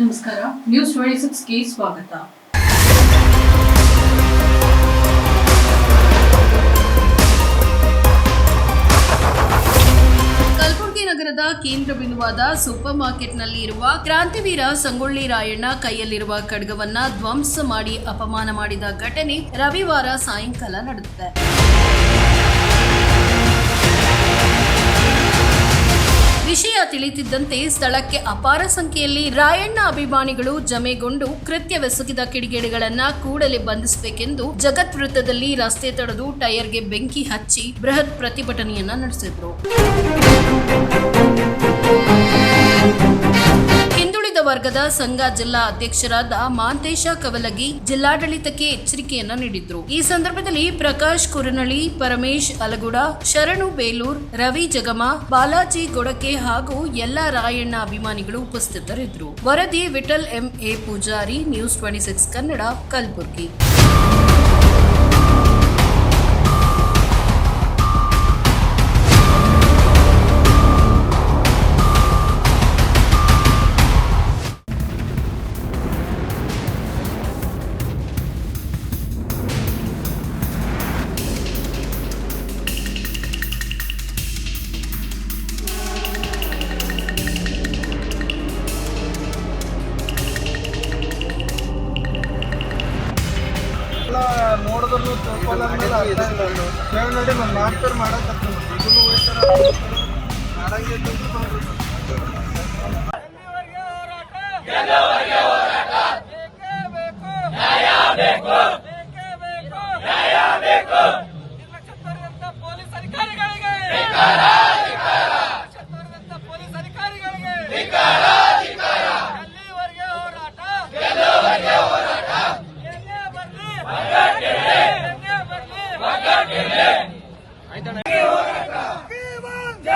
ನಮಸ್ಕಾರ. News twenty ಸಿಕ್ಸ್ಗೆ ಸ್ವಾಗತ. ನಗರದ ಕೇಂದ್ರ ಬಿಂದುವಾದ ಸೂಪರ್ ಮಾರ್ಕೆಟ್ನಲ್ಲಿ ಇರುವ ಕ್ರಾಂತಿವೀರ ಸಂಗೊಳ್ಳಿ ರಾಯಣ್ಣ ಕೈಯಲ್ಲಿರುವ ಖಡ್ಗವನ್ನ ಧ್ವಂಸ ಮಾಡಿ ಅಪಮಾನ ಮಾಡಿದ ಘಟನೆ ರವಿವಾರ ಸಾಯಂಕಾಲ ನಡೆದಿದೆ. ವಿಷಯ ತಿಳಿತಿದ್ದಂತೆ ಸ್ಥಳಕ್ಕೆ ಅಪಾರ ಸಂಖ್ಯೆಯಲ್ಲಿ ರಾಯಣ್ಣ ಅಭಿಮಾನಿಗಳು ಜಮೆಗೊಂಡು ಕೃತ್ಯವೆಸಗಿದ ಕಿಡಿಗೇಡಿಗಳನ್ನ ಕೂಡಲೇ ಬಂಧಿಸಬೇಕೆಂದು ಜಗತ್ ವೃತ್ತದಲ್ಲಿ ರಸ್ತೆ ತಡೆದು ಟೈರ್ಗೆ ಬೆಂಕಿ ಹಚ್ಚಿ ಬೃಹತ್ ಪ್ರತಿಭಟನೆಯನ್ನ ನಡೆಸಿದ್ರು. ವರ್ಗದ ಸಂಘ ಜಿಲ್ಲಾ ಅಧ್ಯಕ್ಷರಾದ ಮಾಂತೇಶ ಕವಲಗಿ ಜಿಲ್ಲಾಡಳಿತಕ್ಕೆ ಎಚ್ಚರಿಕೆಯನ್ನ ನೀಡಿದ್ರು. ಈ ಸಂದರ್ಭದಲ್ಲಿ ಪ್ರಕಾಶ್ ಕುರನಳಿ ಪರಮೇಶ್ ಅಲಗುಡ, ಶರಣು ಬೇಲೂರ್, ರವಿ ಜಗಮ, ಬಾಲಾಜಿ ಗೊಡಕೆ ಹಾಗೂ ಎಲ್ಲ ರಾಯಣ್ಣ ಅಭಿಮಾನಿಗಳು ಉಪಸ್ಥಿತರಿದ್ದರು. ವರದಿ Vithal M A Pujari, News twenty six Kannada, Kalaburagi. ನೋಡಿದ್ರು ತಿಳ್ಕೊಳ್ಳೋ ಮೇಲೆ ಅರ್ಥ ಇಲ್ಲ ಹೇಳಿ ನೋಡಿ ನಾನು ಮಾಡ್ತಾರೆ ಮಾಡಕತ್ತೀನಿ ಇದನ್ನು ಹೋಯ್ತಾರ ಮಾಡಂಗಿಲ್ಲ ಅಂತ ನೋಡ್ರಿ ಪೊಲೀಸ್ ಅಧಿಕಾರಿಗಳಿಗೆ ಪೊಲೀಸ್ ಅಧಿಕಾರಿಗಳಿಗೆ ಎಲ್ಲಿವರೆಗೆ ಹೋರಾಟ ಎಲ್ಲೇ ಬರ್ಲಿ ಎಲ್ಲೇ ಬರ್ಲಿ Justice! Justice! Justice! ಎತ್ತಕ್ಕಾಗಿ ಹೋರಾಟ ನ್ಯಾಯಕ್ಕಾಗಿ ಹೋರಾಟ ಎತ್ತಕ್ಕಾಗಿ ಹೋರಾಟ ನ್ಯಾಯ ಬೇಕು ರಾಜ್ಯದ ತಮಿಳುನಾಡವರ ಮುಂದೆ ಅವಮಾನ ಮಾಡಿದ ಕಿಡಿಗೇಡಿ ಶಿಕ್ಷೆ ಆಗಲೇಬೇಕು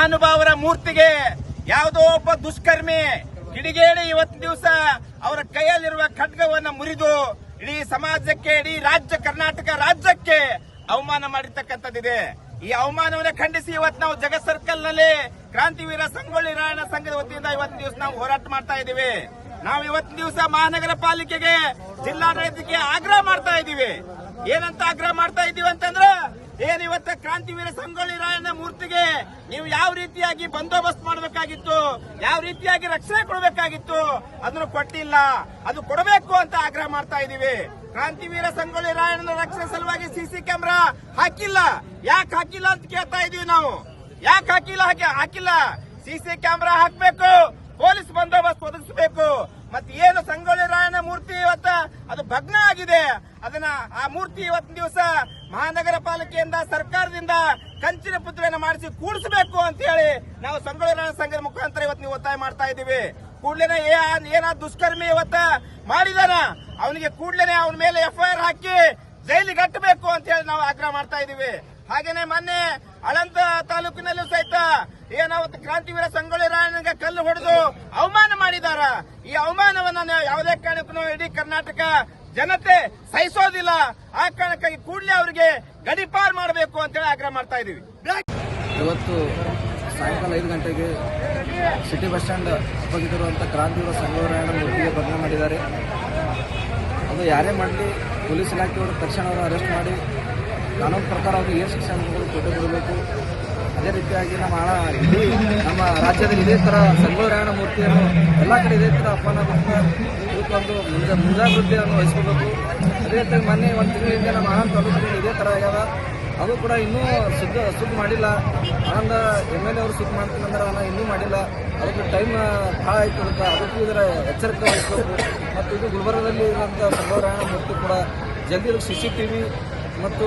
ಮಹಾನುಭಾವರ ಮೂರ್ತಿಗೆ ಯಾವುದೋ ಒಬ್ಬ ದುಷ್ಕರ್ಮಿ ಕಿಡಿಗೇಡಿ ಇವತ್ತು ದಿವಸ ಅವರ ಕೈಯಲ್ಲಿರುವ ಖಡ್ಗವನ್ನ ಮುರಿದು ಇಡೀ ಸಮಾಜಕ್ಕೆ, ಇಡೀ ರಾಜ್ಯ ಕರ್ನಾಟಕ ರಾಜ್ಯಕ್ಕೆ ಅವಮಾನ ಮಾಡಿರ್ತಕ್ಕಂಥದ್ದಿದೆ. ಈ ಅವಮಾನವನ್ನ ಖಂಡಿಸಿ ಇವತ್ತು ನಾವು ಜಗತ್ ಸರ್ಕಲ್ನಲ್ಲಿ ಕ್ರಾಂತಿವೀರ ಸಂಗೊಳ್ಳಿ ರಾಯಣ ಸಂಘದ ವತಿಯಿಂದ ಇವತ್ತು ದಿವಸ ನಾವು ಹೋರಾಟ ಮಾಡ್ತಾ ಇದ್ದೀವಿ. ನಾವು ಇವತ್ತಿನ ದಿವಸ ಮಹಾನಗರ ಪಾಲಿಕೆಗೆ ಜಿಲ್ಲಾಡಳಿತಕ್ಕೆ ಆಗ್ರಹ ಇದ್ದೀವಿ ಏನಂತ ಆಗ್ರಹ ಮಾಡ್ತಾ ಇದ್ದೀವಿ ಅಂತಂದ್ರೆ, ಏನ್ ಇವತ್ತ ಕ್ರಾಂತಿವೀರ ಸಂಗೊಳ್ಳಿ ರಾಯಣ್ಣ ಮೂರ್ತಿಗೆ ನೀವು ಯಾವ ರೀತಿಯಾಗಿ ಬಂದೋಬಸ್ತ್ ಮಾಡಬೇಕಾಗಿತ್ತು, ಯಾವ ರೀತಿಯಾಗಿ ರಕ್ಷಣೆ ಕೊಡಬೇಕಾಗಿತ್ತು, ಅದನ್ನು ಕೊಟ್ಟಿಲ್ಲ. ಅದು ಕೊಡಬೇಕು ಅಂತ ಆಗ್ರಹ ಮಾಡ್ತಾ ಇದೀವಿ ಕ್ರಾಂತಿವೀರ ಸಂಗೊಳ್ಳಿ ರಾಯಣ್ಣನ ರಕ್ಷಣೆ ಸಲುವಾಗಿ ಸಿಸಿ ಕ್ಯಾಮೆರಾ ಹಾಕಿಲ್ಲ. ಯಾಕೆ ಹಾಕಿಲ್ಲ ಅಂತ ಕೇಳ್ತಾ ಇದೀವಿ ನಾವು. ಯಾಕೆ ಹಾಕಿಲ್ಲ, ಹಾಕಿ ಹಾಕಿಲ್ಲ. ಸಿಸಿ ಕ್ಯಾಮೆರಾ ಹಾಕ್ಬೇಕು. ಪೊಲೀಸ್ ಬಂದೋಬಸ್ತ್ ಒದಗಿಸಬೇಕು. ಮತ್ತೆ ಏನು ಸಂಗೊಳ್ಳಿ ರಾಯನ ಮೂರ್ತಿ ಇವತ್ತ? ಅದು ಭಗ್ನ ಆಗಿದೆ. ಅದನ್ನ ಆ ಮೂರ್ತಿ ಇವತ್ತಿನ ದಿವಸ ಮಹಾನಗರ ಪಾಲಿಕೆಯಿಂದ, ಸರ್ಕಾರದಿಂದ ಕಂಚಿನ ಪುತ್ರೆಯನ್ನು ಮಾಡಿಸಿ ಕೂಡಿಸಬೇಕು ಅಂತ ಹೇಳಿ ನಾವು ಸಂಗೊಳ್ಳಿ ರಾಯಣ್ಣ ಸಂಘದ ಮುಖಾಂತರ ಇವತ್ತು ನೀವು ಒತ್ತಾಯ ಮಾಡ್ತಾ ಇದ್ದೀವಿ. ಕೂಡ್ಲೇನೆ ಏನ ದುಷ್ಕರ್ಮಿ ಇವತ್ತ ಮಾಡಿದಾನ? ಅವನಿಗೆ ಕೂಡ್ಲೇನೆ ಅವನ ಮೇಲೆ ಎಫ್ಐಆರ್ ಹಾಕಿ ಜೈಲಿಗೆ ಕಟ್ಟಬೇಕು ಅಂತ ಹೇಳಿ ನಾವು ಆಗ್ರಹ ಮಾಡ್ತಾ ಇದೀವಿ ಹಾಗೇನೆ ಮೊನ್ನೆ ಅಳಂತ ತಾಲೂಕಿನಲ್ಲೂ ಸಹಿತ ಏನಾವತ್ತು ಕ್ರಾಂತಿವೀರ ಸಂಗೊಳ್ಳಿ ರಾಯಣ್ಣಗೆ ಕಲ್ಲು ಹೊಡೆದು ಅವಮಾನ ಮಾಡಿದಾರ. ಈ ಅವಮಾನವನ್ನ ನಾವು ಯಾವುದೇ ಕಾರಣಕ್ಕೂ ಇಡೀ ಕರ್ನಾಟಕ ಜನತೆ ಸಹಿಸೋದಿಲ್ಲ. ಆ ಕಾರಣಕ್ಕಾಗಿ ಕೂಡಲೇ ಅವರಿಗೆ ಗಡಿಪಾರ್ ಮಾಡಬೇಕು ಅಂತೇಳಿ ಆಗ್ರಹ ಮಾಡ್ತಾ ಇದೀವಿ ಇವತ್ತು ಸಾಯಂಕಾಲ ಐದು ಗಂಟೆಗೆ ಸಿಟಿ ಬಸ್ ಸ್ಟ್ಯಾಂಡ್ ಅಪ್ಪಗಿರುವಂಥ ಕ್ರಾಂತಿವೀರ ಸಂಗೊಳ್ಳಿ ಮೂರ್ತಿಗೆ ಬಂದ ಮಾಡಿದ್ದಾರೆ. ಅದು ಯಾರೇ ಮಾಡಲಿ, ಪೊಲೀಸ್ ಇಲಾಖೆಯವರು ತಕ್ಷಣ ಅರೆಸ್ಟ್ ಮಾಡಿ ಕಾನೂನು ಪ್ರಕಾರ ಅವ್ರಿಗೆ ಏನು ಶಿಕ್ಷೆ ಅನುಭವ ಕೊಟ್ಟು ಕೊಡಬೇಕು? ಅದೇ ರೀತಿಯಾಗಿ ನಮ್ಮ ಹಣ ಇಡೀ ನಮ್ಮ ರಾಜ್ಯದಲ್ಲಿ ಇದೇ ಥರ ಸಂಗೋರಾಯಣ ಮೂರ್ತಿಯನ್ನು ಎಲ್ಲ ಕಡೆ ಇದೇ ಥರ ಬಿಟ್ಟು ಇದಕ್ಕೊಂದು ಮುಂಜಾ ಮುಂಜಾಗ್ರತೆಯನ್ನು ವಹಿಸ್ಕೋಬೇಕು. ಅದೇ ರೀತಿ ಮೊನ್ನೆ ಒಂದು ತಿಂಗಳಿಂದ ನಮ್ಮ ಆನಂದ ತಾಲೂಕಿನಲ್ಲಿ ಇದೇ ಥರ ಆಗ್ಯದ. ಅದು ಕೂಡ ಇನ್ನೂ ಸುದ್ದ ಸುದ್ದಿ ಮಾಡಿಲ್ಲ. ಆನಂದ ಎಂ ಎಲ್ ಎ ಅವರು ಸುದ್ದಿ ಮಾಡ್ತೀನಂದ್ರೆ ನಾನು ಇನ್ನೂ ಮಾಡಿಲ್ಲ. ಅದಕ್ಕೆ ಟೈಮ್ ಭಾಳ ಆಯ್ತು ಅದಕ್ಕೆ, ಅದಕ್ಕೂ ಇದರ ಎಚ್ಚರಿಕೆ ವಹಿಸಬೇಕು. ಮತ್ತು ಇದು ಗುಲ್ಬರ್ಗದಲ್ಲಿ ಇರುವಂಥ ಸಂಗೋರಾಯಣ ಮೂರ್ತಿ ಕೂಡ ಜಲ್ದಿ ಸಿ ಸಿ ಟಿ ವಿ ಮತ್ತು